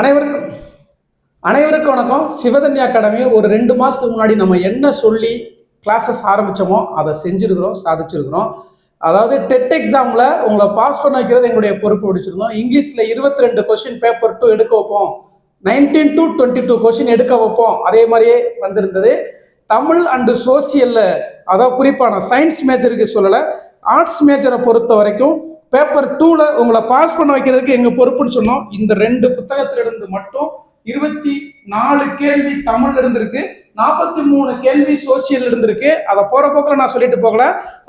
அனைவருக்கும் அனைவருக்கும் வணக்கம். சிவதன்யா அகாடமி ஒரு ரெண்டு மாதத்துக்கு முன்னாடி நம்ம என்ன சொல்லி கிளாஸஸ் ஆரம்பித்தோமோ அதை செஞ்சுருக்கிறோம் சாதிச்சிருக்கிறோம். அதாவது டெட் எக்ஸாமில் உங்களை பாஸ் பண்ண வைக்கிறது எங்களுடைய பொறுப்பு பிடிச்சிருந்தோம். இங்கிலீஷில் இருபத்தி ரெண்டு கொஷின் பேப்பர் டூ எடுக்க வைப்போம். Nineteen to twenty two question எடுக்க வைப்போம். அதே மாதிரியே வந்திருந்தது. தமிழ் அண்டு சோசியலில் அதாவது குறிப்பாக நான் சயின்ஸ் மேஜருக்கு சொல்லலை ஆர்ட்ஸ் மேஜரை பொறுத்த வரைக்கும் பேப்பர் டூவில் உங்களை பாஸ் பண்ண வைக்கிறதுக்கு எங்கள் பொறுப்புன்னு சொன்னோம். இந்த ரெண்டு புத்தகத்திலிருந்து மட்டும் இருபத்தி நாலு கேள்வி தமிழ்ல இருந்திருக்கு. நாற்பத்தி மூணு கேள்வி சோசியல் இருந்திருக்கு. அதை போகிற போக்கில் நான் சொல்லிட்டு போகல.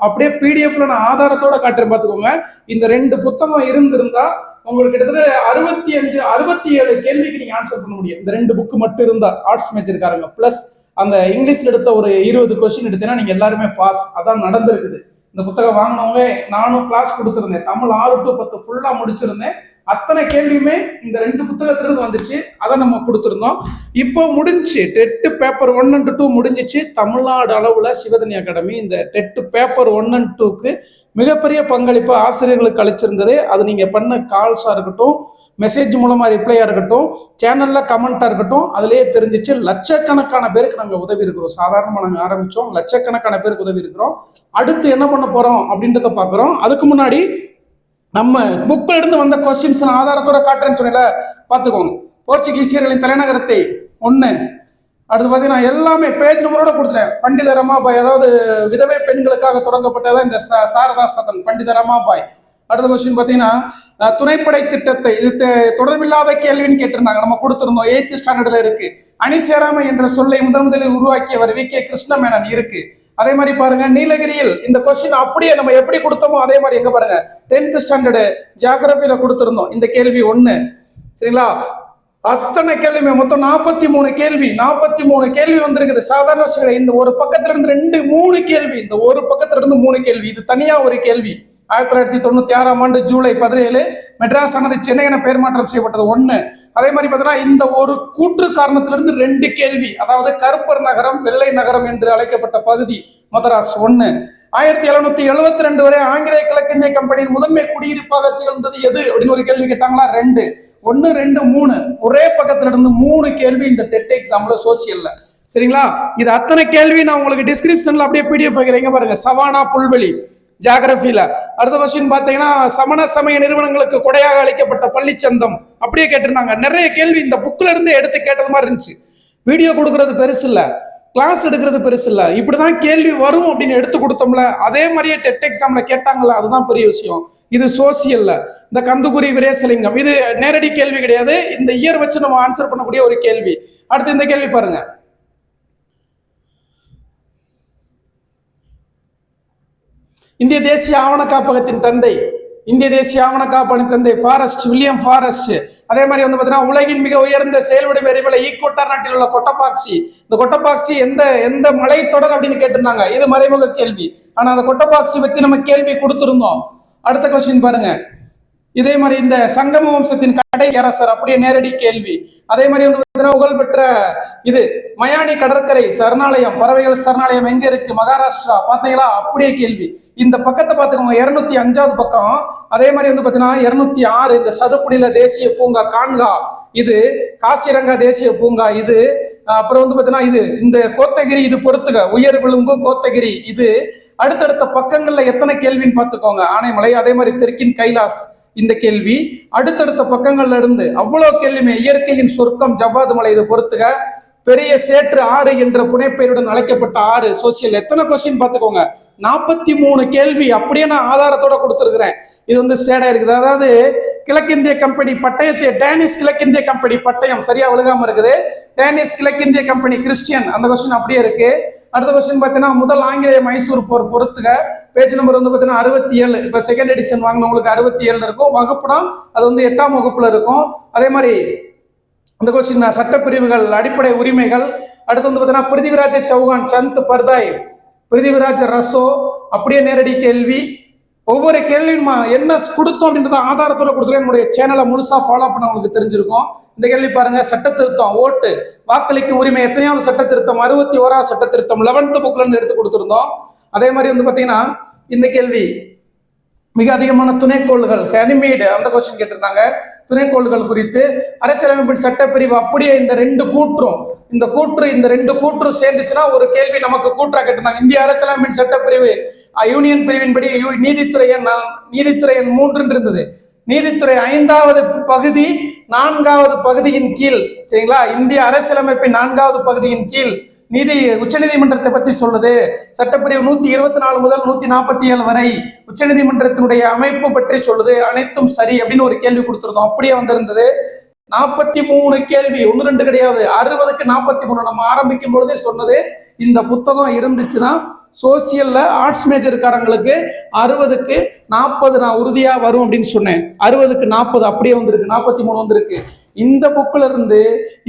அப்படியே பிடிஎஃப்ல நான் ஆதாரத்தோட காட்டுறேன் பார்த்துக்கோங்க. இந்த ரெண்டு புத்தகம் இருந்திருந்தா உங்களுக்கு கிட்டத்தட்ட அறுபத்தி அஞ்சு அறுபத்தி ஏழு கேள்விக்கு நீங்க ஆன்சர் பண்ண முடியும். இந்த ரெண்டு புக்கு மட்டும் இருந்தா ஆர்ட்ஸ் மேஜருக்காரங்க பிளஸ் அந்த இங்கிலீஷில் எடுத்த ஒரு இருபது கொஸ்டின் எடுத்தீங்கன்னா நீங்கள் எல்லாருமே பாஸ் அதான் நடந்திருக்குது. இந்த புத்தகம் வாங்கினவங்க நானும் கிளாஸ் கொடுத்துருந்தேன். தமிழ் ஆறு டு பத்து ஃபுல்லாக முடிச்சிருந்தேன். அத்தனை கேள்வியுமே இந்த ரெண்டு புத்தகத்திலிருந்து வந்துச்சு. அதை நம்ம கொடுத்துருந்தோம். இப்போ முடிஞ்சு TET paper one and two முடிஞ்சிச்சு. தமிழ்நாடு அளவில் சிவதனி அகாடமி இந்த டெட்டு பேப்பர் ஒன் அண்ட் டூக்கு மிகப்பெரிய பங்களிப்பு ஆசிரியர்களுக்கு அளிச்சிருந்தது. அது நீங்கள் பண்ண கால்ஸாக இருக்கட்டும் மெசேஜ் மூலமாக ரிப்ளையாக இருக்கட்டும் சேனலில் கமெண்ட்டாக இருக்கட்டும் அதுலேயே தெரிஞ்சிச்சு. லட்சக்கணக்கான பேருக்கு நாங்கள் உதவி இருக்கிறோம். சாதாரணமாக நாங்கள் ஆரம்பித்தோம் லட்சக்கணக்கான பேருக்கு உதவி இருக்கிறோம். அடுத்து என்ன பண்ண போகிறோம் அப்படின்றத பார்க்குறோம். அதுக்கு முன்னாடி நம்ம புக்கில் இருந்து வந்த கொஸ்டின்ஸ் நான் ஆதாரத்தோட காட்டுறேன்னு சொன்னல பார்த்துக்கோங்க. போர்ச்சுகீசியர்களின் தலைநகரத்தை ஒன்று அடுத்து பார்த்தீங்கன்னா எல்லாமே பேஜ் நம்பரோட கொடுத்துட்டேன். பண்டித ரமாபாய் அதாவது விதவை பெண்களுக்காக தொடங்கப்பட்டதான் இந்த சாரதா சதன் பண்டித ரமாபாய். அடுத்த கொஸ்டின் பார்த்தீங்கன்னா துணைப்படை திட்டத்தை இது தொடர்பில்லாத கேள்வின்னு கேட்டிருந்தாங்க. நம்ம கொடுத்துருந்தோம் எயித்து ஸ்டாண்டர்டில் இருக்கு. அணி சேராமை என்ற சொல்லை முதன் முதலில் உருவாக்கியவர் வி கே கிருஷ்ணமேனன் இருக்கு. அதே மாதிரி பாருங்க நீலகிரியில் இந்த கொஸ்டின் அப்படியே நம்ம எப்படி கொடுத்தோமோ அதே மாதிரி எங்க பாருங்க. டென்த் ஸ்டாண்டர்டு ஜியாகிரபியில கொடுத்திருந்தோம். இந்த கேள்வி ஒண்ணு. சரிங்களா? அத்தனை கேள்வியுமே மொத்தம் நாற்பத்தி மூணு கேள்வி நாற்பத்தி மூணு கேள்வி வந்திருக்குது. சாதாரண விஷயம் இந்த ஒரு பக்கத்துல இருந்து ரெண்டு மூணு கேள்வி இந்த ஒரு பக்கத்துல இருந்து மூணு கேள்வி இது தனியா ஒரு கேள்வி. ஆயிரத்தி தொள்ளாயிரத்தி தொண்ணூத்தி ஆறாம் ஆண்டு ஜூலை பதினேழு மெட்ராஸ் ஆனது சென்னை என பெயர் மாற்றம் செய்யப்பட்டது. ஒண்ணு. அதே மாதிரி பார்த்தீங்கன்னா இந்த ஒரு கூற்று காரணத்திலிருந்து ரெண்டு கேள்வி அதாவது கருப்பர் நகரம் வெள்ளை நகரம் என்று அழைக்கப்பட்ட பகுதி மதராஸ் ஒன்று ஆயிரத்தி எழுநூத்தி எழுபத்தி ரெண்டு வரை ஆங்கிலேய கிழக்கிந்திய கம்பெனியின் முதன்மை குடியிருப்பாக திகழ்ந்தது எது அப்படின்னு ஒரு கேள்வி கேட்டாங்களா? ரெண்டு. ஒன்னு ரெண்டு மூணு. ஒரே பக்கத்துல இருந்து மூணு கேள்வி இந்த டெட் எக்ஸாம்ல சோசியல்ல சரிங்களா? இது அத்தனை கேள்வி நான் உங்களுக்கு டிஸ்கிரிப்ஷன்ல அப்படியே பிடிஎஃப் வைக்கிறேங்க பாருங்க. சவானா புல்வெளி. ஜாகிரபியில அடுத்த கொஸ்டின் பார்த்தீங்கன்னா சமண சமய நிறுவனங்களுக்கு கொடையாக அளிக்கப்பட்ட பள்ளிச்சந்தம். அப்படியே கேட்டிருந்தாங்க. நிறைய கேள்வி இந்த புக்ல இருந்து எடுத்து கேட்டது மாதிரி இருந்துச்சு. வீடியோ கொடுக்கறது பெருசு இல்ல. கிளாஸ் எடுக்கிறது பெருசு இல்ல. இப்படிதான் கேள்வி வரும் அப்படின்னு எடுத்து கொடுத்தோம்ல அதே மாதிரியே டெட் எக்ஸாம்ல கேட்டாங்கல்ல அதுதான் பெரிய விஷயம். இது சோசியல்ல இந்த கந்துகுரி விரேசலிங்கம். இது நேரடி கேள்வி கிடையாது. இந்த இயர் வச்சு நம்ம ஆன்சர் பண்ணக்கூடிய ஒரு கேள்வி. அடுத்து இந்த கேள்வி பாருங்க. இந்திய தேசிய ஆவண காப்பகத்தின் தந்தை இந்திய தேசிய ஆவண காப்பகத்தின் தந்தை ஃபாரஸ்ட் வில்லியம் ஃபாரஸ்ட். அதே மாதிரி வந்து பார்த்தீங்கன்னா உலகின் மிக உயர்ந்த செயல்படும் எரிமலை ஈக்குவட்டார் நாட்டில் உள்ள கொட்டப்பாக்சி. இந்த கொட்டப்பாக்சி எந்த எந்த மலைத்தொடர் அப்படின்னு கேட்டிருந்தாங்க? இது மறைமுக கேள்வி. ஆனா அந்த கொட்டப்பாக்சி பத்தி நம்ம கேள்வி கொடுத்துருந்தோம். அடுத்த கொஸ்டின் பாருங்க. இதே மாதிரி இந்த சங்கம வம்சத்தின் கடை அரசர் அப்படியே நேரடி கேள்வி. அதே மாதிரி வந்து பார்த்தீங்கன்னா புகழ்பெற்ற இது மயானி கடற்கரை சரணாலயம் பறவைகள் சரணாலயம் எங்க இருக்கு? மகாராஷ்டிரா. பாத்தீங்களா அப்படியே கேள்வி. இந்த பக்கத்தை பார்த்துக்கோங்க. இருநூத்தி அஞ்சாவது பக்கம். அதே மாதிரி வந்து பாத்தீங்கன்னா இருநூத்தி ஆறு இந்த சதுப்புநில தேசிய பூங்கா கான்கா. இது காசிரங்கா தேசிய பூங்கா. இது அப்புறம் வந்து பார்த்தீங்கன்னா இது இந்த கோத்தகிரி இது பொறுத்துக. உயர் விளிம்பு கோத்தகிரி. இது அடுத்தடுத்த பக்கங்கள்ல எத்தனை கேள்வின்னு பார்த்துக்கோங்க. ஆனைமலை அதே மாதிரி தெற்கின் கைலாஸ் இந்த கேள்வி. அடுத்தடுத்த பக்கங்கள்ல இருந்து அவ்வளவு கேள்வியுமே இயற்கையின் சொர்க்கம் ஜவ்வாது மலை இதை பொறுத்துக. பெரிய சேற்று ஆறு என்ற புனைப்பெயருடன் அழைக்கப்பட்ட ஆறு. சோசியல் எத்தனை கொஸ்டின் பார்த்துக்கோங்க. நாற்பத்தி மூணு கேள்வி. அப்படியே நான் ஆதாரத்தோட கொடுத்துருக்குறேன். இது வந்து ஸ்டேடா இருக்குது. அதாவது கிழக்கிந்திய கம்பெனி பட்டயத்தை டேனிஷ் கிழக்கிந்திய கம்பெனி பட்டயம் சரியா விழுகாம இருக்குது. டேனிஷ் கிழக்கிந்திய கம்பெனி கிறிஸ்டியன் அந்த கொஸ்டின் அப்படியே இருக்கு. அடுத்த கொஸ்டின் பார்த்தீங்கன்னா முதல் ஆங்கிலேய மைசூர் போர் பொறுத்துக. பேஜ் நம்பர் வந்து பார்த்தீங்கன்னா அறுபத்தி ஏழு. இப்போ செகண்ட் எடிஷன் வாங்கினவங்களுக்கு அறுபத்தி ஏழு இருக்கும். வகுப்புனா அது வந்து எட்டாம் வகுப்புல இருக்கும். அதே மாதிரி அந்த கொஸ்டின் சட்டப்பிரிவுகள் அடிப்படை உரிமைகள். அடுத்து வந்து பார்த்தீங்கன்னா பிருத்திவிராஜ சௌகான் சந்த் பர்தாய். பிருத்திவிராஜ் ரசோ அப்படியே நேரடி கேள்வி. ஒவ்வொரு கேள்வியும் என்ன கொடுத்தோம் அப்படின்றத ஆதாரத்தோட கொடுத்துருக்கேன் என்னுடைய சேனலை முழுசா ஃபாலோ பண்ண உங்களுக்கு தெரிஞ்சிருக்கும். இந்த கேள்வி பாருங்க சட்ட திருத்தம் ஓட்டு. வாக்களிக்கும் உரிமை எத்தனையாவது சட்ட திருத்தம் அறுபத்தி ஓராவது சட்ட திருத்தம் லெவன்த் புக்ல இருந்து எடுத்து கொடுத்துருந்தோம். அதே மாதிரி வந்து பாத்தீங்கன்னா இந்த கேள்வி மிக அதிகமான துணைக்கோள்கள் கனிமீடு அந்த கொஸ்டின் கேட்டிருந்தாங்க. துணைக்கோள்கள் குறித்து அரசியலமைப்பின் சட்டப்பிரிவு அப்படியே இந்த ரெண்டு கூற்றும் இந்த கூற்று இந்த ரெண்டு கூற்றும் சேர்ந்துச்சுன்னா ஒரு கேள்வி நமக்கு கூற்றா கேட்டிருந்தாங்க. இந்திய அரசியலமைப்பின் சட்டப்பிரிவு யூனியன் பிரிவின்படி யூ- நீதித்துறை எண் நீதித்துறை எண் மூன்று இருந்தது. நீதித்துறை ஐந்தாவது பகுதி நான்காவது பகுதியின் கீழ் சரிங்களா? இந்திய அரசியலமைப்பின் நான்காவது பகுதியின் கீழ் நீதி உச்சநீதிமன்றத்தை பற்றி சொல்லுது. சட்டப்பிரிவு நூத்தி இருபத்தி நாலு முதல் நூத்தி நாற்பத்தி ஏழு வரை உச்சநீதிமன்றத்தினுடைய அமைப்பு பற்றி சொல்லுது. அனைத்தும் சரி அப்படின்னு ஒரு கேள்வி கொடுத்துருந்தோம். அப்படியே வந்திருந்தது. நாற்பத்தி மூணு கேள்வி ஒன்று ரெண்டு கிடையாது. அறுபதுக்கு நாற்பத்தி மூணு நம்ம ஆரம்பிக்கும் பொழுதே சொன்னது. இந்த புத்தகம் இருந்துச்சுன்னா சோசியலில் ஆர்ட்ஸ் மேஜர்காரங்களுக்கு அறுபதுக்கு நாற்பது நான் உறுதியாக வரும் அப்படின்னு சொன்னேன். அறுபதுக்கு நாற்பது அப்படியே வந்திருக்கு நாற்பத்தி மூணு வந்திருக்கு. இந்த புக்கில் இருந்து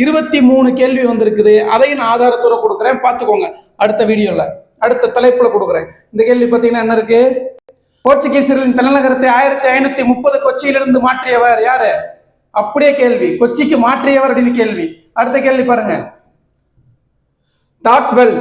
இருபத்தி மூணு கேள்வி வந்திருக்குது. அதையும் நான் ஆதாரத்தோட கொடுக்குறேன். பார்த்துக்கோங்க. அடுத்த வீடியோவில் அடுத்த தலைப்பில் கொடுக்குறேன். இந்த கேள்வி பார்த்தீங்கன்னா என்ன இருக்கு? போர்ச்சுகீசியர்களின் தலைநகரத்தை ஆயிரத்தி ஐநூற்றி முப்பது கொச்சியிலிருந்து மாற்றியவர் யாரு? அப்படியே கேள்வி. கொச்சிக்கு மாற்றியவர் அப்படின்னு கேள்வி. அடுத்த கேள்வி பாருங்க. டாட்வெல்.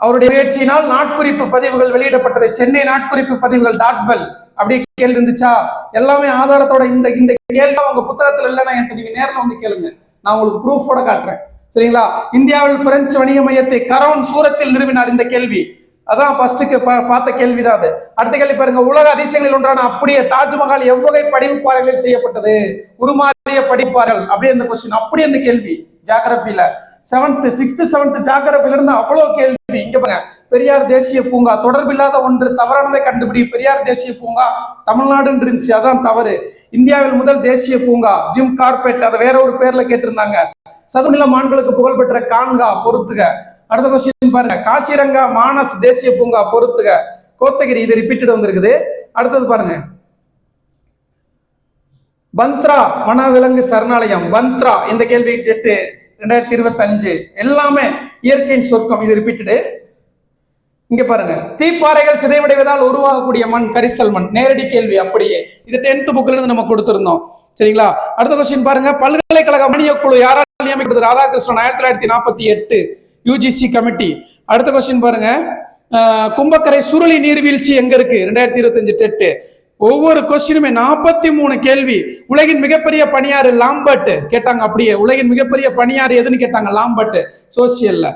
அவருடைய முயற்சியினால் நாட்குறிப்பு பதிவுகள் வெளியிடப்பட்டது. சென்னை நாட்குறிப்பு பதிவுகள் டாட்வெல் அப்படி கேள்வி இருந்துச்சா? எல்லாமே ஆதாரத்தோட இந்த இந்த கேள்வி உங்க புத்தகத்துல இல்லைன்னா என்கிட்ட நீங்க நேரில் வந்து கேளுங்க. நான் உங்களுக்கு ப்ரூஃபோட காட்டுறேன். சரிங்களா? இந்தியாவில் பிரெஞ்சு வணிக மையத்தை கரோன் சூரத்தில் நிறுவினார் இந்த கேள்வி. அதான் ஃபர்ஸ்ட்டுக்கு பார்த்த கேள்விதான் அது. அடுத்த கேள்வி பாருங்க. உலக அதிசயங்களில் ஒன்றான அப்படியே தாஜ்மஹால் எவ்வகை படிப்பாறைகளில் செய்யப்பட்டது? உருமாறிய படிப்பார்கள். அப்படியே இந்த கொஸ்டின் அப்படியே இந்த கேள்வி. ஜாகிரபியில செவன்த் சிக்ஸ்த் செவன்த் ஜாகிரபில இருந்து அவ்வளவு கேள்வி. இங்க பாருங்க. பெரியார் தேசிய பூங்கா தொடர்பில்லாத ஒன்று தவறானதை கண்டுபிடி. பெரியார் தேசிய பூங்கா தமிழ்நாடுன்னு இருந்துச்சு. அதான் தவறு. இந்தியாவில் முதல் தேசிய பூங்கா ஜிம் கார்பெட் அதை வேற ஒரு பேர்ல கேட்டிருந்தாங்க. சதுநில மான்களுக்கு புகழ்பெற்ற கான்கா பொறுத்துக. அடுத்த கொஸ்டின் பாருங்க. காசிரங்கா மானஸ் தேசிய பூங்கா பொறுத்துக. கோத்தகிரி இது ரிப்பீட்டட் வந்திருக்குது. அடுத்தது பாருங்க. பந்த்ரா வனவிலங்கு சரணாலயம். பந்த்ரா இந்த கேள்வி எட்டு. ரெண்டாயிரத்தி இருபத்தஞ்சு. எல்லாமே இயற்கையின் சொர்க்கம். இது ரிப்பீட்டடு இங்க பாருங்க. தீப்பாறைகள் சிதைவடைவதால் உருவாகக்கூடிய மண் கரிசல் மண். நேரடி கேள்வி அப்படியே. இது டென்த் புக்ல இருந்து நம்ம கொடுத்திருந்தோம். சரிங்களா? அடுத்த கொஸ்டின் பாருங்க. பல்கலைக்கழக மானியக் குழு யாரால் நியமிக்கிறது ராதாகிருஷ்ணன் ஆயிரத்தி தொள்ளாயிரத்தி நாற்பத்தி எட்டு யூஜிசி கமிட்டி அடுத்த கொஸ்டின் பாருங்க. கும்பக்கரை சுருளி நீர்வீழ்ச்சி எங்க இருக்கு? ரெண்டாயிரத்தி இருபத்தஞ்சு டெட்டு. ஒவ்வொரு கொஸ்டினுமே நாற்பத்தி மூணு கேள்வி. உலகின் மிகப்பெரிய பணியாறு லாம்பர்ட். கேட்டாங்க அப்படியே உலகின் மிகப்பெரிய பணியாறு எதுன்னு கேட்டாங்க லாம்பர்ட். சோசியல்ல.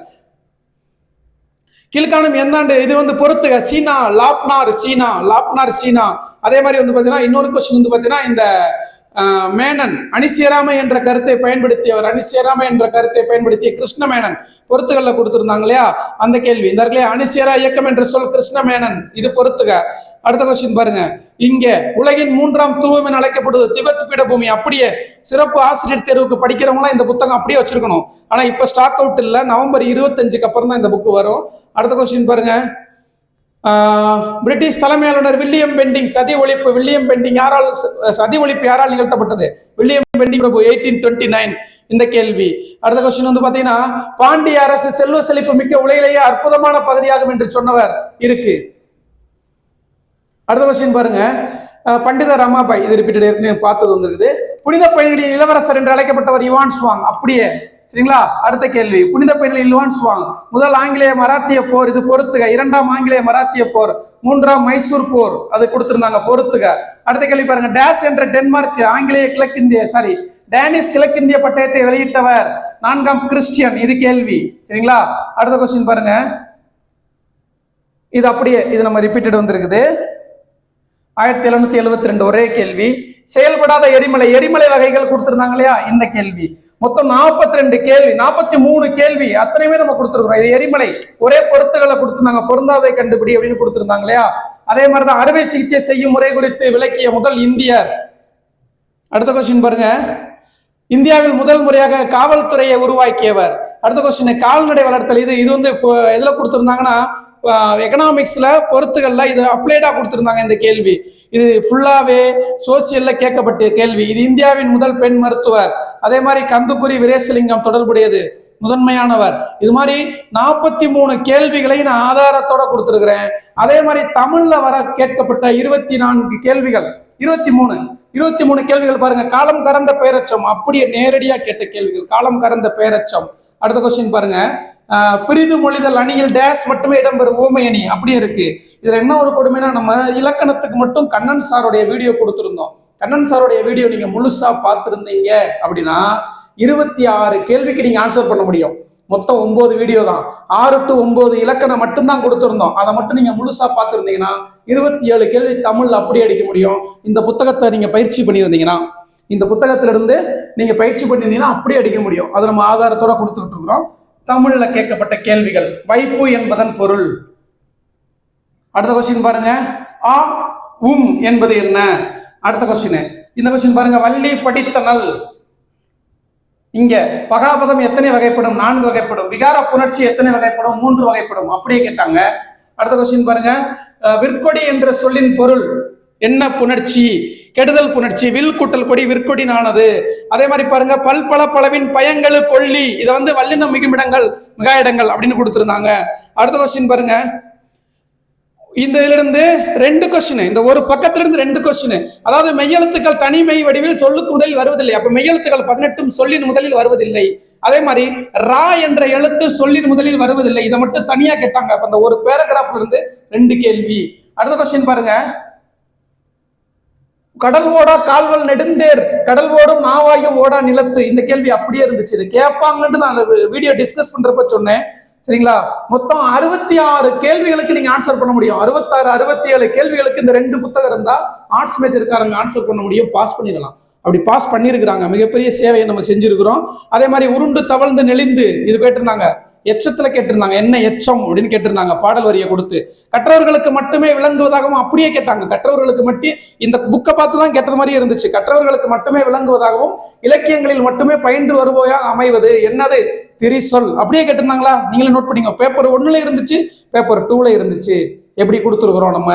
கீழ்காணும் எந்தாண்டு? இது வந்து பொறுத்துக. சீனா லாப்னார் சீனா லாப்னார் சீனா. அதே மாதிரி வந்து பார்த்தீங்கன்னா இன்னொரு கொஸ்டின் வந்து பார்த்தீங்கன்னா இந்த மேனன் அணிசேராமை என்ற கருத்தை பயன்படுத்தியவர். அணிசேராமை என்ற கருத்தை பயன்படுத்திய கிருஷ்ண மேனன். பொறுத்துகள்ல கொடுத்திருந்தாங்க இல்லையா? அந்த கேள்வி. இந்த இடத்துல அணிசேரா இயக்கம் என்ற சொல் கிருஷ்ண மேனன். இது பொறுத்துக. அடுத்த கொஸ்டின் பாருங்க. இங்க உலகின் மூன்றாம் துருவம் என அழைக்கப்படுவது திபெத் பீடபூமி. அப்படியே சிறப்பு ஆசிரியர் தேர்வுக்கு படிக்கிறவங்களாம் இந்த புத்தகம் அப்படியே வச்சிருக்கணும். ஆனா இப்ப ஸ்டாக் அவுட் இல்ல. நவம்பர் இருபத்தஞ்சுக்கு அப்புறம் தான் இந்த புக்கு வரும். அடுத்த கொஸ்டின் பாருங்க. பிரிட்டிஷ் தலைமையாளர் வில்லியம் பெண்டிங் சதி ஒழிப்பு வில்லியம் பெண்டிங் யாரால் சதி ஒழிப்பு யாரால் நிகழ்த்தப்பட்டது? வில்லியம் பெண்டிங் பிரபு எயிட்டீன் டுவெண்ட்டி நைன் இந்த கேள்வி. அடுத்த கொஸ்டின் வந்து பாத்தீங்கன்னா பாண்டிய அரசு செல்வ செழிப்பு மிக்க உலகிலேயே அற்புதமான பகுதியாகும் என்று சொன்னவர் இருக்கு. அடுத்த கொஸ்டின் பாருங்க. பண்டித ரமாபாய் இது ரிப்பீட்டட் ஏற்கனவே பார்த்தது வந்துருக்குது. புனித பயணிகளின் இளவரசர் என்று அழைக்கப்பட்டவர் யுவான் சுவாங் அப்படியே. சரிங்களா? அடுத்த கேள்வி. புனித பெண்கள் யுவான் சுவாங். முதல் ஆங்கிலேய மராத்திய போர் இது பொறுத்துக. இரண்டாம் ஆங்கிலேய மராத்திய போர். மூன்றாம் மைசூர் போர். அது கொடுத்திருந்தாங்க பொறுத்துக. அடுத்த கேள்வி பாருங்க. டேஸ் என்ற டென்மார்க் ஆங்கிலேய கிழக்கிந்திய சாரி டேனிஸ் கிழக்கிந்திய பட்டயத்தை வெளியிட்டவர் நான்காம் கிறிஸ்டியன். இது கேள்வி. சரிங்களா? அடுத்த கொஸ்டின் பாருங்க. இது அப்படியே இது நம்ம ரிப்பீட்டட் வந்திருக்குது. ஆயிரத்தி எழுநூத்தி எழுபத்தி ரெண்டு ஒரே கேள்வி. செயல்படாத எரிமலை எரிமலை வகைகள் கொடுத்திருந்தாங்க இல்லையா? இந்த கேள்வி. மொத்தம் நாற்பத்தி ரெண்டு கேள்வி நாற்பத்தி மூணு கேள்வி அத்தனையுமே நம்ம கொடுத்துருக்குறோம். இது எரிமலை ஒரே பொருத்துகளை கொடுத்துருந்தாங்க பொருந்தாதை கண்டுபிடி அப்படின்னு கொடுத்துருந்தாங்க இல்லையா? அதே மாதிரிதான் அறுவை சிகிச்சை செய்யும் முறை குறித்து விளக்கிய முதல் இந்தியர். அடுத்த கொஸ்டின் பாருங்க. இந்தியாவில் முதல் முறையாக காவல்துறையை உருவாக்கியவர். அடுத்த கொஸ்டின் கால்நடை வளர்த்தல். இது இது வந்து இப்போ எதுல கொடுத்துருந்தாங்கன்னா எக்கனாமிக்ஸ்ல பொறுத்துகள்ல இது அப்ளைடா கொடுத்திருந்தாங்க இந்த கேள்வி. இது ஃபுல்லாவே சோசியல்ல கேட்கப்பட்ட கேள்வி. இது இந்தியாவின் முதல் பெண் மருத்துவர். அதே மாதிரி கந்துக்குரி வீரேசலிங்கம் தொடர்புடையது. முதன்மையானவர். இது மாதிரி நாற்பத்தி மூணு கேள்விகளை நான் ஆதாரத்தோட கொடுத்துருக்குறேன். அதே மாதிரி தமிழ்ல வர கேட்கப்பட்ட இருபத்தி நான்கு கேள்விகள். இருபத்தி மூணு. இருபத்தி மூணு கேள்விகள் பாருங்க. காலம் கறந்த பெயரச்சம் அப்படியே நேரடியா கேட்ட கேள்விகள். காலம் கறந்த பெயரச்சம் அடுத்த கொஸ்டின் பாருங்க. பிரிது மொழிதல் அணியில் டேஸ் மட்டுமே இடம்பெறும் ஊமை அணி. அப்படியே இருக்கு. இதுல என்ன ஒரு கொடுமைனா நம்ம இலக்கணத்துக்கு மட்டும் கண்ணன் சாருடைய வீடியோ கொடுத்துருந்தோம். கண்ணன் சாருடைய வீடியோ நீங்க முழுசா பார்த்துருந்தீங்க அப்படின்னா இருபத்தி ஆறு கேள்விக்கு நீங்க ஆன்சர் பண்ண முடியும். மொத்தம் ஒன்பது வீடியோ தான். ஆறு டு ஒன்பது இலக்கணம் மட்டும்தான் கொடுத்துருந்தோம். அதை மட்டும் நீங்க முழுசா பார்த்துருந்தீங்கன்னா இருபத்தி ஏழு கேள்வி தமிழ் அப்படி அடிக்க முடியும். இந்த புத்தகத்தை நீங்க பயிற்சி பண்ணியிருந்தீங்கன்னா இந்த புத்தகத்திலிருந்து நீங்க பயிற்சி பண்ணியிருந்தீங்கன்னா அப்படியே அடிக்க முடியும். அதை நம்ம ஆதாரத்தோட கொடுத்துட்டு இருக்கிறோம். தமிழ்ல கேட்கப்பட்ட கேள்விகள் வைப்பு என்பதன் பொருள்? அடுத்த கொஸ்டின் பாருங்க. ஆ உம் என்பது என்ன? அடுத்த கொஸ்டின் இந்த கொஸ்டின் பாருங்க. வள்ளி படித்தனல் இங்க பகாபதம் எத்தனை வகைப்படும்? நான்கு வகைப்படும். விகார புணர்ச்சி எத்தனை வகைப்படும்? மூன்று வகைப்படும். அப்படியே கேட்டாங்க. அடுத்த கொஸ்டின் பாருங்க. விற்கொடி என்ற சொல்லின் பொருள் என்ன புணர்ச்சி? கெடுதல் புணர்ச்சி. வில் கூட்டல் கொடி விற்கொடினானது. அதே மாதிரி பாருங்க பல் பல பலவின் பயங்களு கொள்ளி. இதை வந்து வல்லின மிகுமிடங்கள் மிகா இடங்கள் அப்படின்னு கொடுத்துருந்தாங்க. அடுத்த கொஸ்டின் பாருங்க. இந்த இதிலிருந்து ரெண்டு கொஸ்டின் இந்த ஒரு பக்கத்துல இருந்து ரெண்டு கொஸ்டின் அதாவது மெய்யெழுத்துக்கள் தனிமை வடிவில் சொல்லுக்கு முதலில் வருவதில்லை. அப்ப மெய்யெழுத்துக்கள் பதினெட்டும் சொல்லின் முதலில் வருவதில்லை. அதே மாதிரி ரா என்ற எழுத்து சொல்லின் முதலில் வருவதில்லை. இதை மட்டும் தனியா கேட்டாங்க. அப்ப அந்த ஒரு பேராகிராஃப்ல இருந்து ரெண்டு கேள்வி. அடுத்த கொஸ்டின் பாருங்க. கடல் ஓடா கால்வல் நெடுந்தேர் கடல் ஓடும் நாவாயும் ஓடா நிலத்து. இந்த கேள்வி அப்படியே இருந்துச்சு. இது கேட்பாங்கன்னு நான் வீடியோ டிஸ்கஸ் பண்றப்ப சொன்னேன். சரிங்களா? மொத்தம் அறுபத்தி ஆறு கேள்விகளுக்கு நீங்க ஆன்சர் பண்ண முடியும். அறுபத்தாறு அறுபத்தி ஏழு கேள்விகளுக்கு இந்த ரெண்டு புத்தகம் இருந்தா ஆர்ட்ஸ் மேஜருக்காரங்க ஆன்சர் பண்ண முடியும். பாஸ் பண்ணிடலாம். அப்படி பாஸ் பண்ணியிருக்கிறாங்க. மிகப்பெரிய சேவையை நம்ம செஞ்சிருக்கிறோம். அதே மாதிரி உருண்டு தவழ்ந்து நெளிந்து இது கேட்டிருந்தாங்க. எச்சத்துல கேட்டிருந்தாங்க என்ன எச்சம்? அப்படின்னு கேட்டிருந்தாங்க பாடல் வரியை கொடுத்து. கற்றவர்களுக்கு மட்டுமே விளங்குவதாகவும் அப்படியே கேட்டாங்க. கற்றவர்களுக்கு மட்டும் இந்த புக்கை பார்த்து தான் கேட்டது மாதிரி இருந்துச்சு. கற்றவர்களுக்கு மட்டுமே விளங்குவதாகவும் இலக்கியங்களில் மட்டுமே பயின்று வருவோயாக அமைவது என்னது? திரிசொல். அப்படியே கேட்டிருந்தாங்களா? நீங்களே நோட் பண்ணிங்க பேப்பர் ஒன்னுல இருந்துச்சு பேப்பர் டூல இருந்துச்சு. எப்படி கொடுத்துருக்குறோம்? நம்ம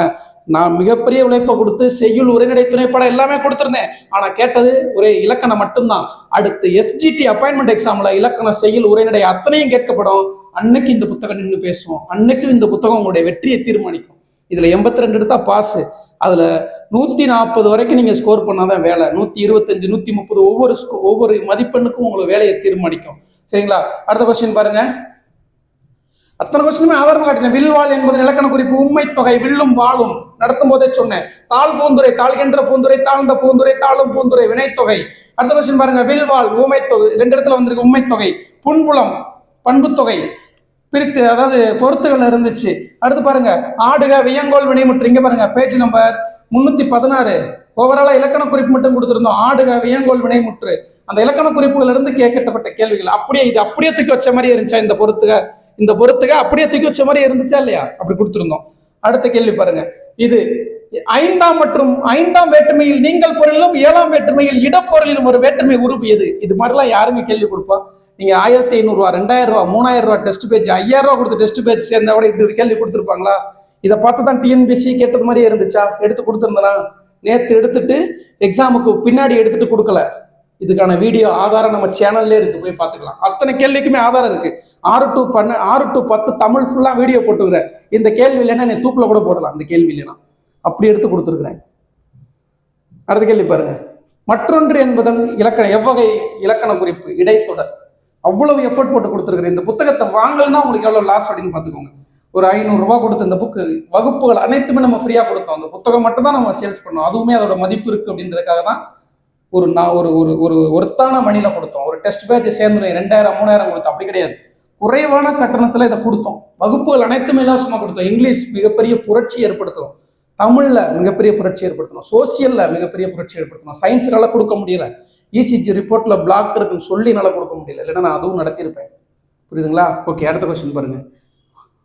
நான் மிகப்பெரிய உழைப்பை கொடுத்து செய்யுள் உரைநடை துணைப்படம் எல்லாமே கொடுத்துருந்தேன். ஆனால் கேட்டது ஒரே இலக்கணம் மட்டும்தான். அடுத்து எஸ்ஜிடி அப்பாயின்மெண்ட் எக்ஸாமில் இலக்கண செய்யுள் உரைநடை அத்தனையும் கேட்கப்படும். அன்னைக்கு இந்த புத்தகம் நின்று பேசுவோம் அன்னைக்கு இந்த புத்தகம் உங்களுடைய வெற்றியை தீர்மானிக்கும். இதில் எண்பத்தி ரெண்டு எடுத்தால் பாஸ் அதில் நூற்றி நாற்பது வரைக்கும் நீங்கள் ஸ்கோர் பண்ணாதான் வேலை. நூற்றி இருபத்தஞ்சு நூற்றி முப்பது ஒவ்வொரு ஸ்கோ ஒவ்வொரு மதிப்பெண்ணுக்கும் உங்களை வேலையை தீர்மானிக்கும். சரிங்களா? அடுத்த கொஸ்டின் பாருங்கள் அத்தனை கொஸ்டினுமே ஆதாரமாக காட்டினேன் வில்வாள் என்பது இலக்கண குறிப்பு. உண்மை தொகை வில்லும் வாழும் நடத்தும் போதே சொன்னேன். தாழ் பூந்துரை தாழ்கின்ற பூந்துரை தாழ்ந்த பூந்துரை தாழும் பூந்துரை வினைத்தொகை அடுத்த கொஸ்டின் பாருங்க. வில்வாள் ஊமை தொகை ரெண்டு இடத்துல வந்திருக்கு. உண்மை தொகை புன்புலம் பண்புத்தொகை பிரித்து அதாவது பொருத்துகள் இருந்துச்சு. அடுத்து பாருங்க. ஆடுக வியங்கோல் வினைமுற்று இங்க பாருங்க. பேஜ் நம்பர் முன்னூத்தி பதினாறு. ஓவராலா இலக்கண குறிப்பு மட்டும் கொடுத்துருந்தோம். ஆடுக வியங்கோல் வினைமுற்று. அந்த இலக்கண குறிப்புகள் இருந்து கேட்கப்பட்ட கேள்விகள் அப்படியே இது அப்படியே தூக்கி வச்ச மாதிரியே இருந்துச்சா? இந்த பொறுத்துக இந்த பொறுத்துக அப்படியே தூக்கி வச்ச மாதிரியே இருந்துச்சா இல்லையா? அப்படி கொடுத்துருந்தோம். அடுத்த கேள்வி பாருங்க. இது ஐந்தாம் மற்றும் ஐந்தாம் வேற்றுமையில் நீங்கள் பொருளிலும் ஏழாம் வேற்றுமையில் இடப்பொருளிலும் ஒரு வேற்றுமை உருவு எது? இது மாதிரிலாம் யாருமே கேள்வி கொடுப்பா? நீங்க ஆயிரத்தி ஐநூறுரூவா ரெண்டாயிரம் ரூபா மூணாயிரம் ரூபா டெஸ்ட் பேஜ் ஐயாயிரம் ரூபா கொடுத்து டெஸ்ட் பேஜ் சேர்ந்த விட இப்படி ஒரு கேள்வி கொடுத்துருப்பாங்களா? இதை பார்த்து தான் டிஎன்பிசி கேட்டது மாதிரியே இருந்துச்சா? எடுத்து கொடுத்துருந்தனா? நேற்று எடுத்துட்டு எக்ஸாமுக்கு பின்னாடி எடுத்துட்டு கொடுக்கல. இதுக்கான வீடியோ ஆதாரம் நம்ம சேனல்லே இருக்கு போய் பார்த்துக்கலாம். அத்தனை கேள்விக்குமே ஆதாரம் இருக்கு. ஆறு டு பண்ண ஆறு டு பத்து தமிழ் ஃபுல்லா வீடியோ போட்டுக்கிறேன் இந்த கேள்வி இல்லைன்னா நீ தூக்கில் கூட போடலாம். இந்த கேள்வி இல்லைன்னா அப்படி எடுத்து கொடுத்துருக்குறேன். அடுத்த கேள்வி பாருங்க. மற்றொன்று என்பதன் இலக்கண எவ்வகை இலக்கண குறிப்பு இடைத்தொடர். அவ்வளவு எஃபர்ட் போட்டு கொடுத்துருக்குறேன். இந்த புத்தகத்தை வாங்கலன்னா உங்களுக்கு எவ்வளோ லாஸ் அப்படின்னு பார்த்துக்கோங்க. ஒரு ஐநூறு கொடுத்த இந்த புக்கு வகுப்புகள் அனைத்துமே நம்ம ஃப்ரீயாக கொடுத்தோம். அந்த புத்தகம் மட்டும் தான் நம்ம சேல்ஸ் பண்ணோம். அதுவுமே அதோட மதிப்பு இருக்கு அப்படின்றதுக்காக தான் ஒரு நான் ஒரு ஒரு ஒரு ஒருத்தான மணியில கொடுத்தோம். ஒரு டெஸ்ட் பேட்ச் சேர்ந்துடும் ரெண்டாயிரம் மூணாயிரம் கொடுத்தோம். அப்படி கிடையாது. குறைவான கட்டணத்துல இதை கொடுத்தோம். வகுப்புகள் அனைத்துமே இலவசமாக கொடுத்தோம். இங்கிலீஷ் மிகப்பெரிய புரட்சி ஏற்படுத்தும். தமிழ்ல மிகப்பெரிய புரட்சி ஏற்படுத்தணும். சோசியல்ல மிகப்பெரிய புரட்சி ஏற்படுத்தணும். சயின்ஸ்னால கொடுக்க முடியல. இசிஜி ரிப்போர்ட்ல பிளாக் இருக்குன்னு சொல்லி என்னால் கொடுக்க முடியல. இல்லைன்னா நான் அதுவும் நடத்தியிருப்பேன். புரியுதுங்களா? ஓகே அடுத்த கொஸ்டின் பாருங்க.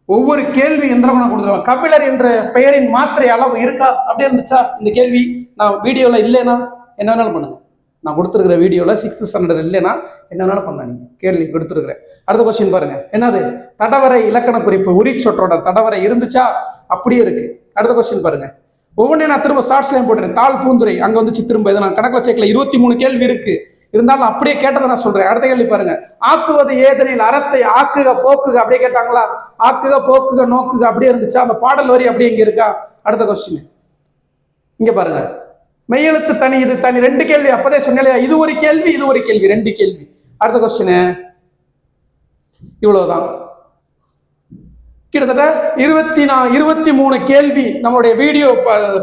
ஒவ்வொரு கேள்வி எந்திரமான கொடுத்துருவாங்க கபிலர் என்ற பெயரின் மாத்திரை அளவு இருக்கா? அப்படியே இருந்துச்சா? இந்த கேள்வி நான் வீடியோவில் இல்லைனா என்ன வேணாலும் பண்ணுங்க. நான் கொடுத்துருக்கிற வீடியோவில் சிக்ஸ்த் ஸ்டாண்டர்ட் இல்லைன்னா என்ன வேணாலும் பண்ண நீங்கள் கேள்வி கொடுத்துருக்குறேன். அடுத்த கொஸ்டின் பாருங்க. என்னது? தடவரை இலக்கண குறிப்பு உரி சொற்றொடர் தடவரை இருந்துச்சா? அப்படியே இருக்கு. அடுத்த கொஸ்டின் பாருங்க. ஒவ்வொன்றையும் நான் திரும்ப ஷார்ட்ஸ் லைன் போட்டுறேன். தாழ் பூந்துரை அங்கே வந்துச்சு திரும்ப. இதை நான் கணக்கில் சேர்க்கல. இருபத்தி மூணு கேள்வி இருக்குது இருந்தாலும் நான் அப்படியே கேட்டதை நான் சொல்றேன். அடுத்த கேள்வி பாருங்க. ஆக்குவது ஏதனில் அறத்தை ஆக்குக போக்குக அப்படியே கேட்டாங்களா? ஆக்குக போக்குக நோக்குக அப்படியே இருந்துச்சா? அந்த பாடல் வரி அப்படியே இங்க இருக்கா? அடுத்த கொஸ்டின் இங்க பாருங்க. மெய்யெழுத்து தனி இது தனி. ரெண்டு கேள்வி. அப்பதே சொன்னேன் இது ஒரு கேள்வி இது ஒரு கேள்வி. ரெண்டு கேள்வி. அடுத்த கொஸ்டின் இவ்வளவுதான். கிட்டத்தட்ட இருபத்தி நா இருபத்தி மூணு கேள்வி நம்மளுடைய வீடியோ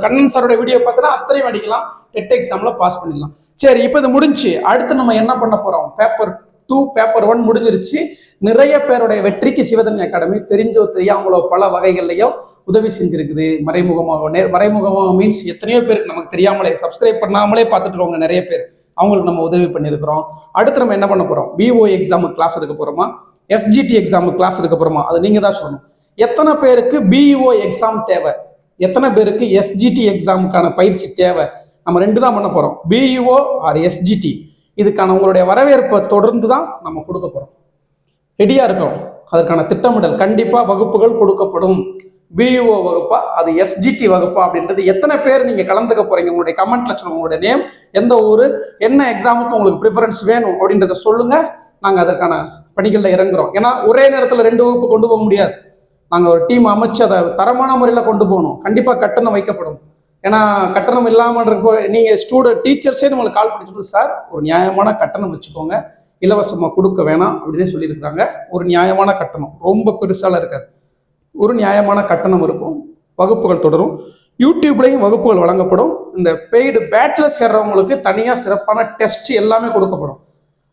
கண்ணன் சாரோட வீடியோ பார்த்தோன்னா அத்தனையும் அடிக்கலாம். டெட் எக்ஸாமில் பாஸ் பண்ணிடலாம். சரி இப்போ இது முடிஞ்சு அடுத்து நம்ம என்ன பண்ண போகிறோம் பேப்பர் டூ பேப்பர் ஒன் முடிஞ்சிருச்சு. நிறைய பேருடைய வெற்றிக்கு சிவதன் அகாடமி தெரிஞ்சோ தெரியாமலோ பல வகைகள்லையோ உதவி செஞ்சிருக்குது. மறைமுகமாக நே மறைமுகமாக மீன்ஸ் எத்தனையோ பேருக்கு நமக்கு தெரியாமலே சப்ஸ்கிரைப் பண்ணாமலே பார்த்துட்டு இருக்கவங்க நிறைய பேர். அவங்களுக்கு நம்ம உதவி பண்ணியிருக்கிறோம். அடுத்து நம்ம என்ன பண்ண போகிறோம் விஓ எக்ஸாமுக்கு கிளாஸ் எடுக்க போகிறோமா எஸ்ஜிடி எக்ஸாமுக்கு கிளாஸ் எடுக்க போகிறோமா அது நீங்கள் தான் சொல்லணும். எத்தனை பேருக்கு பிஇஓ எக்ஸாம் தேவை? எத்தனை பேருக்கு எஸ்ஜிடி எக்ஸாமுக்கான பயிற்சி தேவை? நம்ம ரெண்டு தான் பண்ண போறோம். பிஇஓ ஆர் எஸ்ஜிடி இதுக்கான உங்களுடைய வரவேற்பை தொடர்ந்து தான் நம்ம கொடுக்க போறோம். ரெடியா இருக்கிறோம் அதற்கான திட்டமிடல். கண்டிப்பா வகுப்புகள் கொடுக்கப்படும். பிஇஓ வகுப்பா? அது எஸ்ஜிடி வகுப்பா? அப்படின்றது எத்தனை பேர் நீங்க கலந்துக்க போறீங்க? உங்களுடைய கமெண்ட்ல சொல்லுங்க. உங்களுடைய நேம் எந்த ஊர் என்ன எக்ஸாமுக்கு உங்களுக்கு ப்ரிஃபரன்ஸ் வேணும்? அப்படின்றத சொல்லுங்க. நாங்க அதற்கான பணிகளில் இறங்குறோம். ஏன்னா ஒரே நேரத்தில் ரெண்டு வகுப்பு கொண்டு போக முடியாது. நாங்கள் ஒரு டீம் அமைச்சு அதை தரமான முறையில் கொண்டு போகணும். கண்டிப்பாக கட்டணம் வைக்கப்படும். ஏன்னா கட்டணம் இல்லாமல் இருப்போ நீங்கள் ஸ்டூடெண்ட் டீச்சர்ஸே நம்மளுக்கு கால் பண்ணி சொல்லுது சார் ஒரு நியாயமான கட்டணம் வச்சுக்கோங்க. இலவசமாக கொடுக்க வேணாம் அப்படின்னு சொல்லியிருக்கிறாங்க. ஒரு நியாயமான கட்டணம். ரொம்ப பெருசால இருக்காது. ஒரு நியாயமான கட்டணம் இருக்கும். வகுப்புகள் தொடரும். யூடியூப்லேயும் வகுப்புகள் வழங்கப்படும். இந்த பெய்டு பேட்சில் சேர்றவங்களுக்கு தனியாக சிறப்பான டெஸ்ட் எல்லாமே கொடுக்கப்படும்.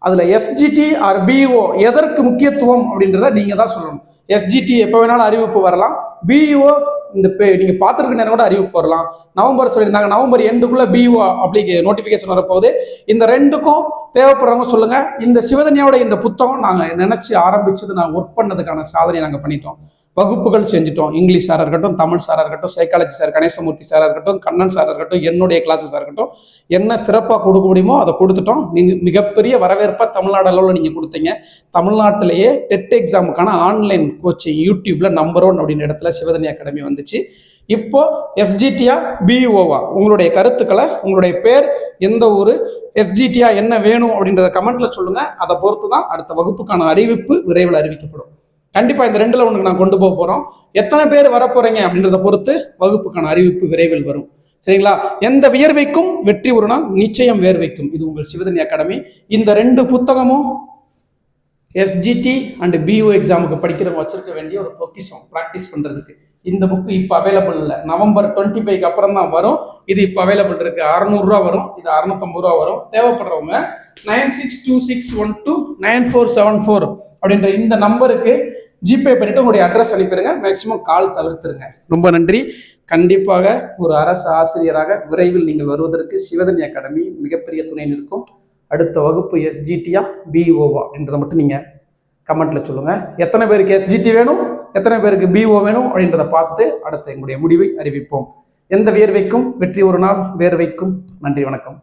அதில் எஸ்ஜிடி ஆர் பிஇஓ எதற்கு முக்கியத்துவம் அப்படின்றத நீங்கள் தான் சொல்லணும் எஸ்ஜிடி எப்போ வேணாலும் அறிவிப்பு வரலாம். பிஇஓ இந்த பே நீங்கள் பார்த்துருக்க நேரம் கூட அறிவிப்பு வரலாம். நவம்பர் சொல்லியிருந்தாங்க. நவம்பர் எண்டுக்குள்ளே பிஇஓ அப்ளிகே நோட்டிஃபிகேஷன் வரப்போகுது. இந்த ரெண்டுக்கும் தேவைப்படுறவங்க சொல்லுங்கள் இந்த சிவதன்யாவோட இந்த புத்தகம் நாங்கள் நினச்சி ஆரம்பிச்சது நான் ஒர்க் பண்ணதுக்கான சாதனை நாங்கள் பண்ணிட்டோம். வகுப்புகள் செஞ்சுட்டோம். இங்கிலீஷ் சாராக இருக்கட்டும் தமிழ் சாராக இருக்கட்டும் சைக்காலஜி சார் கணேசமூர்த்தி சாராக இருக்கட்டும் கண்ணன் சாராக இருக்கட்டும் என்னுடைய கிளாஸஸாக இருக்கட்டும் என்ன சிறப்பாக கொடுக்க முடியுமோ அதை கொடுத்துட்டோம். நீங்கள் மிகப்பெரிய வரவேற்பாக தமிழ்நாடு அளவில் நீங்கள் கொடுத்தீங்க. தமிழ்நாட்டிலேயே டெட் எக்ஸாமுக்கான ஆன்லைன் கோச்சிங் யூடியூப்ல நம்பர் ஒன் அப்படின்ற இடத்துல சிவதனி அகாடமி வந்துச்சு. இப்போ எஸ்ஜிடியா பிஓவா உங்களுடைய கருத்துக்களை உங்களுடைய பேர் எந்த ஒரு எஸ்ஜிடியா என்ன வேணும் அப்படின்றத கமெண்ட்ல சொல்லுங்க. அதை பொறுத்து தான் அடுத்த வகுப்புக்கான அறிவிப்பு விரைவில் அறிவிக்கப்படும். கண்டிப்பா இந்த ரெண்டுல ஒன்று நான் கொண்டு போக போறோம். எத்தனை பேர் வரப்போறீங்க அப்படின்றத பொறுத்து வகுப்புக்கான அறிவிப்பு விரைவில் வரும். சரிங்களா? எந்த வியர்வைக்கும் வெற்றி ஒரு நாள் நிச்சயம் வேர்வைக்கும். இது உங்கள் சிவதனி அகாடமி. இந்த ரெண்டு புத்தகமும் எஸ்ஜிடி அண்ட் பிஓ எக்ஸாமுக்கு படிக்கிறவங்க வச்சிருக்க வேண்டிய ஒரு பொக்கிஷம் ப்ராக்டிஸ் பண்ணுறதுக்கு இந்த புக்கு இப்போ அவைலபிள் இல்லை. நவம்பர் டுவெண்ட்டி ஃபைவ்க்கு அப்புறம் தான் வரும். இது இப்போ அவைலபிள் இருக்கு. அறநூறுரூவா வரும். இது அறுநூத்தம்பது ரூபா வரும். தேவைப்படுறவங்க nine six two six one two nine four seven four அப்படின்ற இந்த நம்பருக்கு ஜிபே பண்ணிட்டு உங்களுடைய அட்ரஸ் அனுப்பிடுங்க மேக்ஸிமம் கால் தவிர்த்துருங்க. ரொம்ப நன்றி. கண்டிப்பாக ஒரு அரசு ஆசிரியராக விரைவில் நீங்கள் வருவதற்கு சிவதனி அகாடமி மிகப்பெரிய துணை நிற்கும். அடுத்த வகுப்பு எஸ்ஜிடியா பிஓவா அப்படின்றத மட்டும் நீங்கள் கமெண்ட்டில் சொல்லுங்கள் எத்தனை பேருக்கு எஸ்ஜிடி வேணும்? எத்தனை பேருக்கு பிஓ வேணும்? அப்படின்றத பார்த்துட்டு அடுத்த எங்களுடைய முடிவை அறிவிப்போம். எந்த வியர்வைக்கும் வெற்றி ஒரு நாள் வேர்வைக்கும் நன்றி வணக்கம்.